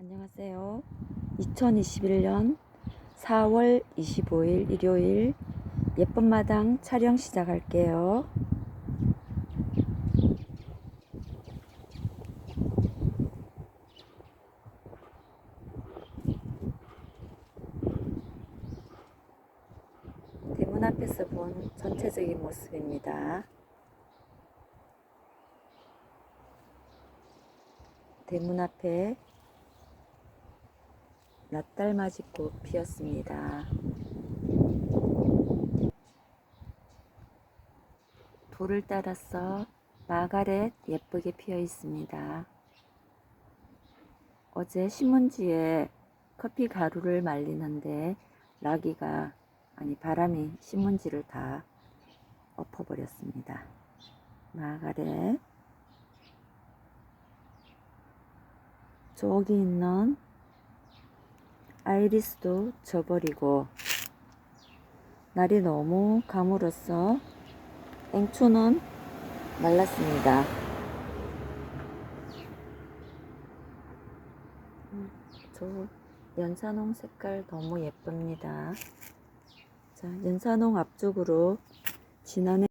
안녕하세요. 2021년 4월 25일 일요일 예쁜 마당 촬영 시작할게요. 대문 앞에서 본 전체적인 모습입니다. 대문 앞에 낫달맞이꽃 피었습니다. 돌을 따라서 마가렛 예쁘게 피어 있습니다. 어제 신문지에 커피 가루를 말리는데 라기가 아니 바람이 신문지를 다 엎어버렸습니다. 마가렛 저기 있는 아이리스도 져버리고 날이 너무 감으로써 앵초는 말랐습니다. 음, 저 연산홍 색깔 너무 예쁩니다. 자, 연산홍 앞쪽으로 지난해